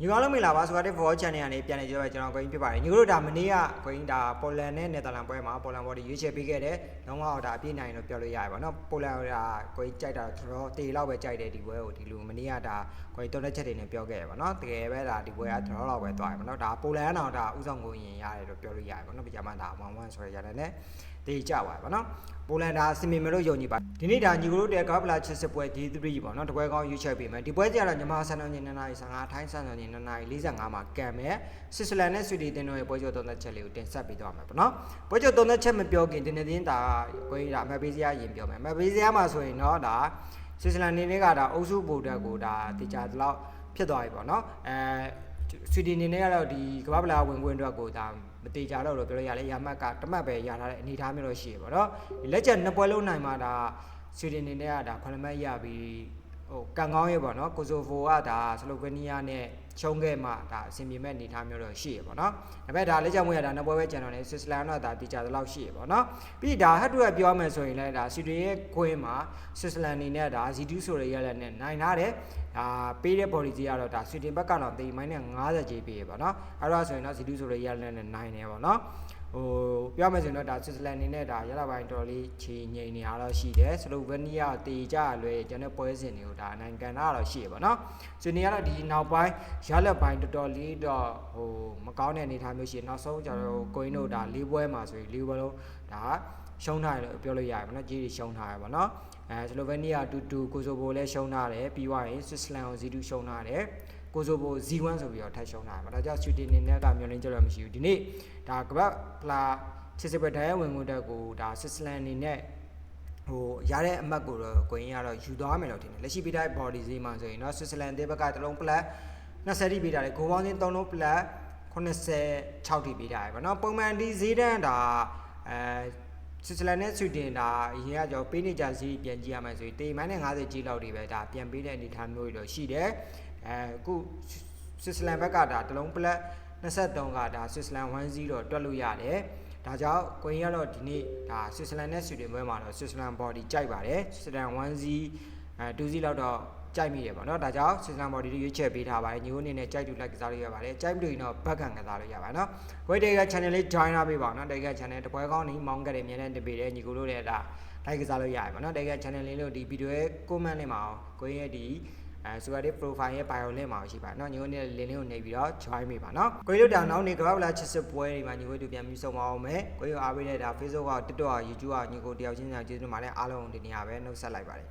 ညီကောင်လုံးမင်္ဂလာပါဆိုတော့ For Channel ကနေပြန်နေကြပါကျွန်တော်ကိုင်းဖြစ်ပါတယ်ညီတို့ဒါမနေ့ကကိုင်းဒါပိုလန်နဲ့နယ်သာလန်ပွဲမှာပိုလန်ဘော်ဒီရွေးချယ်ပေးခဲ့တယ်လုံးဝဒါအပြည့်နိုင်လို့ပြောလို့ရတယ်ပေါ့နော်ပိုလန်ဒါကိုင်းကြိုက်တာတော်တော်တေလောက်ပဲကြိုက်တယ်ဒီပွဲကိုဒီလိုမနေ့ကဒါကိုင်းတုံးတဲ့ချက်တွေနဲ့ပြောခဲ့ရပေါ့နော်တကယ်ပဲဒါဒီပွဲကတော်တော်လောက်ပဲသွားရပေါ့နော်ဒါပိုလန်တော့ဒါဥဆောင်ကိုရင်ရတယ်လို့ပြောလို့ရတယ်ပေါ့နော်ပြကြမှာဒါ11ဆိုရရတယ်နဲ့တေးကြပါပေါ့နော် ပိုလန်ဒါစင်မီမလို့ယုံကြည်ပါဒီနေ့ဒါညီကိုတို့တဲ့ကာပလာချစ်စစ်ပွဲ D3 ပေါ့နော်တပွဲကောင်းရွေးချယ်ပေးမယ်ဒီပွဲကြတော့ညီမဆန်တော်ညီ2နာရီ15ထိုင်းဆန်တော်ညီ2နာရီ45မှာကံမယ်ဆွစ်ဇာလန်နဲ့ဆွီဒင်တင်တို့ရဲ့ပွဲကြသုံးသက်ချက်လေးကိုတင်ဆက်ပေးသွားမယ်ပေါ့နော်ပွဲကြသုံးသက်ချက်မပြောခင်ဒီနေ့တင်းဒါကိုကြီးဒါမက်ပေးစရာရင်ပြောမယ်မက်ပေးစရာမှာဆိုရင်တော့ဒါဆွစ်ဇာလန်နေနဲ့ကဒါအုပ်စုဘူတက်ကိုဒါတေချာတော့ဖြစ်သွားပြီပေါ့နော်အဲ ဆွီဒင်နေနဲ့ကတော့ဒီကမ္ဘာပလာဝင်ခွင့်အတွက်ကိုဒါမတေချာတော့လို့ပြောလို့ရလဲရမက်ကတမတ်ပဲရထားတဲ့အနေအထားမျိုးတော့ရှိရပေါ့နော်ဒီလက်ချက်နှစ်ပွဲလုံးနိုင်မှာဒါဆွီဒင်နေနဲ့ကဒါခွန်မတ်ရပြီး ဟိုကန်ကောင်းရေပေါ့နော်ကိုဆိုဗိုကဒါဆလိုဗေးနီးယားနဲ့ချုံးခဲ့မှဒါအဆင်ပြေမဲ့အနေအထားမျိုးတော့ရှိရပေါ့နော်ဒါပေမဲ့ဒါလက်ချက်မွေးရတာနှစ်ပွဲပဲကျန်တော့လေဆွစ်ဇာလန်တော့ဒါတေချာသလောက်ရှိရပေါ့နော်ပြီးဒါဟတ်တူကပြောမယ်ဆိုရင်လည်းဒါဆွီဒင်ရဲ့ခွင်းမှာဆွစ်ဇာလန်နေနဲ့ဒါ Z2 ဆိုရရလက်နဲ့နိုင်ထားတယ်ဒါပေးတဲ့ body ကြီးကတော့ဒါဆွီဒင်ဘက်ကတော့တေမိုင်းနဲ့90ကြီးပေးရပေါ့နော်အဲ့တော့ဆိုရင်တော့ Z2 ဆိုရရလက်နဲ့နိုင်တယ်ပေါ့နော် ဟိုပြောမယ်ဆိုရင်တော့ဒါဆွစ်ဇာလန်နေနဲ့ဒါရလာပိုင်းတော်လေးချီငိန်နေရတော့ရှိတယ်ဆလိုဗေးနီးယားတေကြလွယ်ကျွန်တဲ့ပွဲစဉ်တွေကိုဒါနိုင်ကန်တာတော့ရှိရပေါ့နော်ဆွီဒင်ကတော့ဒီနောက်ပိုင်းရလက်ပိုင်းတော်တော်လေးတော့ဟိုမကောင်းတဲ့အနေအထားမျိုးရှိနောက်ဆုံးကျတော့ကိုင်းတို့ဒါ၄ပွဲမှာဆိုရင်၄ပွဲလုံးဒါရှုံးထားတယ်လို့ပြောလို့ရတယ်ပေါ့နော်ကြီးတွေရှုံးထားတယ်ပေါ့နော်အဲဆလိုဗေးနီးယားတူတူကိုဆိုဘိုလည်းရှုံးထားတယ်ပြီးွားရင်ဆွစ်ဇာလန်ကို Z2 ရှုံးထားတယ် ကိုဆိုဘို Z1 ဆိုပြီးတော့ထပ်ရှုံးလာတယ်။ဒါကြောင့် Sweden အနေနဲ့ကမျောလင်းကြလို့မရှိဘူး။ဒီနေ့ဒါကပတ်ဖလာစစ်စစ်ပဲဒိုင်ယာဝင်မှုတက်ကိုဒါ Switzerland အနေနဲ့ဟိုရတဲ့အမှတ်ကိုတော့ကိုရင်းကတော့ယူသွားမယ်လို့ထင်တယ်။လက်ရှိပေးထားတဲ့ body ဈေးမှာဆိုရင်တော့ Switzerland တဲ့ဘက်ကတလုံး plus 20တိပေးထားတယ်။ဂိုးပေါင်းစဉ်3လုံး plus 86တိပေးထားတယ်ပေါ့နော်။ပုံမှန်ဒီဈေးတန်းဒါအဲ ဆွစ်ဇာလန်နဲ့ဆွီဒင်ဒါအရင်ကကြောပေးနေကြဈေးပြန်ကြည့်ရမယ်ဆိုရင်တေမိုင်းနဲ့50ကြီးလောက်တွေပဲဒါပြန်ပေးတဲ့အနေအထားမျိုးတွေတော့ရှိတယ်အဲအခုဆွစ်ဇာလန်ဘက်ကဒါတလုံး plus 23ကဒါဆွစ်ဇာလန်10တော့တွက်လို့ရတယ်ဒါကြောင့်ကိုရင်ကတော့ဒီနေ့ဒါဆွစ်ဇာလန်နဲ့ဆွီဒင်ဘဲမှာတော့ဆွစ်ဇာလန် body ကြိုက်ပါတယ်ဆွစ်ဇာလန်1 0 အဲ2 0လောက်တော့ကြိုက်မိတယ်ပေါ့နော်ဒါကြောင့်ဆွစ်ဇာလန် body တွေရွေးချယ်ပေးထားပါတယ်ညီကိုအနေနဲ့ကြိုက်တူလိုက်ကစားလို့ရပါတယ်ကြိုက်ပြီးတော့ဘက်ကန်ကစားလို့ရပါတယ်နော်ဝိတ်တေက channel လေး join လာပေးပါအောင်နော်တေက channel တပွဲကောင်းနေမောင်းကတွေအများနဲ့တင်ပေးတယ်ညီကိုတို့လည်းဒါ like ကစားလို့ရတယ်ပေါ့နော်တေက channel လေးလို့ဒီ video ရဲ့ comment လေးမှာအောင်ကိုရင်ရဲ့ဒီအဲ super profile ရဲ့ bio link မှာရှိပါเนาะညီတို့နဲ့ link လေးကိုနေပြီးတော့ join မိပါเนาะကိုကြီးတို့တောင်နောက်နေကမ္ဘာလာချစ်စစ်ပွဲတွေမှာညီတို့တို့ပြန်ပြီးဆုံးမအောင်မယ်ကိုကြီးအားပေးတဲ့ဒါ Facebook က TikTok က YouTube ကညီကိုတယောက်ချင်းစီကျေးဇူးတင်ပါတယ်အားလုံးဒီနေရာပဲနှုတ်ဆက်လိုက်ပါတယ်